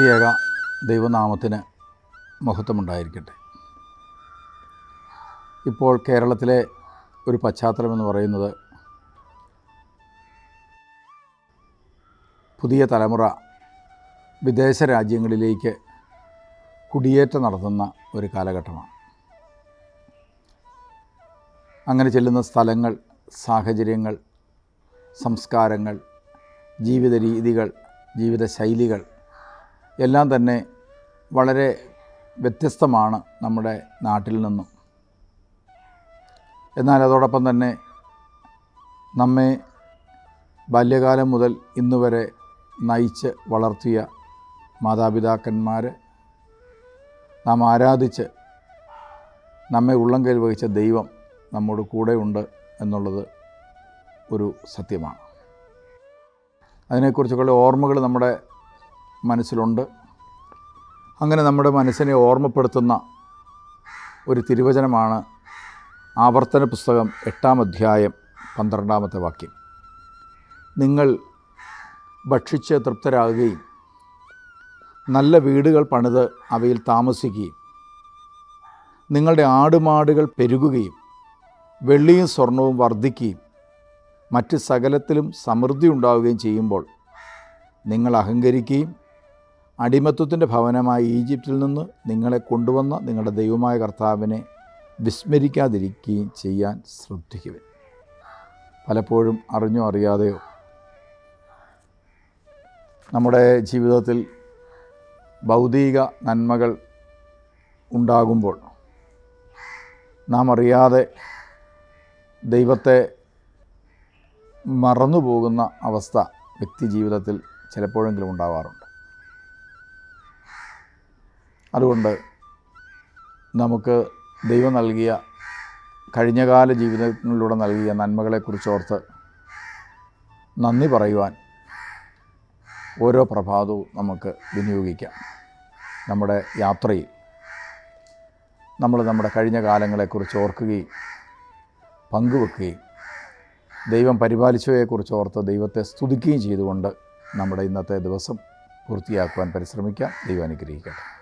ത്രിയേക ദൈവനാമത്തിന് മഹത്വമുണ്ടായിരിക്കട്ടെ. ഇപ്പോൾ കേരളത്തിലെ ഒരു പശ്ചാത്തലമെന്ന് പറയുന്നത് പുതിയ തലമുറ വിദേശ രാജ്യങ്ങളിലേക്ക് കുടിയേറ്റം നടത്തുന്ന ഒരു കാലഘട്ടമാണ്. അങ്ങനെ ചെല്ലുന്ന സ്ഥലങ്ങൾ സാഹചര്യങ്ങൾ സംസ്കാരങ്ങൾ ജീവിത രീതികൾ ജീവിത ശൈലികൾ എല്ലാം തന്നെ വളരെ വ്യത്യസ്തമാണ് നമ്മുടെ നാട്ടിൽ നിന്നും. എന്നാൽ അതോടൊപ്പം തന്നെ നമ്മെ ബാല്യകാലം മുതൽ ഇന്ന് വരെ നയിച്ച് വളർത്തിയ മാതാപിതാക്കന്മാർ നാം ആരാധിച്ച് നമ്മെ ഉള്ളം കയ്യിൽ വഹിച്ച ദൈവം നമ്മോട് കൂടെയുണ്ട് എന്നുള്ളത് ഒരു സത്യമാണ്. അതിനെക്കുറിച്ചൊക്കെയുള്ള ഓർമ്മകൾ നമ്മുടെ മനസ്സിലുണ്ട്. അങ്ങനെ നമ്മുടെ മനസ്സിനെ ഓർമ്മപ്പെടുത്തുന്ന ഒരു തിരുവചനമാണ് ആവർത്തന പുസ്തകം എട്ടാം അധ്യായം പന്ത്രണ്ടാമത്തെ വാക്യം. നിങ്ങൾ ഭക്ഷിച്ച് തൃപ്തരാകുകയും നല്ല വീടുകൾ പണിത് അവയിൽ താമസിക്കുകയും നിങ്ങളുടെ ആടുമാടുകൾ പെരുകുകയും വെള്ളിയും സ്വർണവും വർദ്ധിക്കുകയും മറ്റ് സകലത്തിലും സമൃദ്ധി ഉണ്ടാവുകയും ചെയ്യുമ്പോൾ നിങ്ങൾ അഹങ്കരിക്കുകയും അടിമത്വത്തിന്റെ ഭവനമായ ഈജിപ്തിൽ നിന്ന് നിങ്ങളെ കൊണ്ടുവന്ന നിങ്ങളുടെ ദൈവമായ കർത്താവിനെ വിസ്മരിക്കാതിരിക്കുകയും ചെയ്യാൻ ശ്രദ്ധിക്കുക പലപ്പോഴും അറിഞ്ഞോ അറിയാതെയോ നമ്മുടെ ജീവിതത്തിൽ ഭൗതിക നന്മകൾ ഉണ്ടാകുമ്പോൾ നാം അറിയാതെ ദൈവത്തെ മറന്നു പോകുന്ന അവസ്ഥ വ്യക്തി ജീവിതത്തിൽ ചിലപ്പോഴെങ്കിലും ഉണ്ടാവാറുണ്ട്. അതുകൊണ്ട് നമുക്ക് ദൈവം നൽകിയ കഴിഞ്ഞകാല ജീവിതങ്ങളിലൂടെ നൽകിയ നന്മകളെക്കുറിച്ചോർത്ത് നന്ദി പറയുവാൻ ഓരോ പ്രഭാതവും നമുക്ക് വിനിയോഗിക്കാം. നമ്മുടെ യാത്രയിൽ നമ്മൾ നമ്മുടെ കഴിഞ്ഞ കാലങ്ങളെക്കുറിച്ച് ഓർക്കുകയും പങ്കുവെക്കുകയും ദൈവം പരിപാലിച്ചവയെക്കുറിച്ച് ഓർത്ത് ദൈവത്തെ സ്തുതിക്കുകയും ചെയ്തുകൊണ്ട് നമ്മുടെ ഇന്നത്തെ ദിവസം പൂർത്തിയാക്കുവാൻ പരിശ്രമിക്കാം. ദൈവം അനുഗ്രഹിക്കട്ടെ.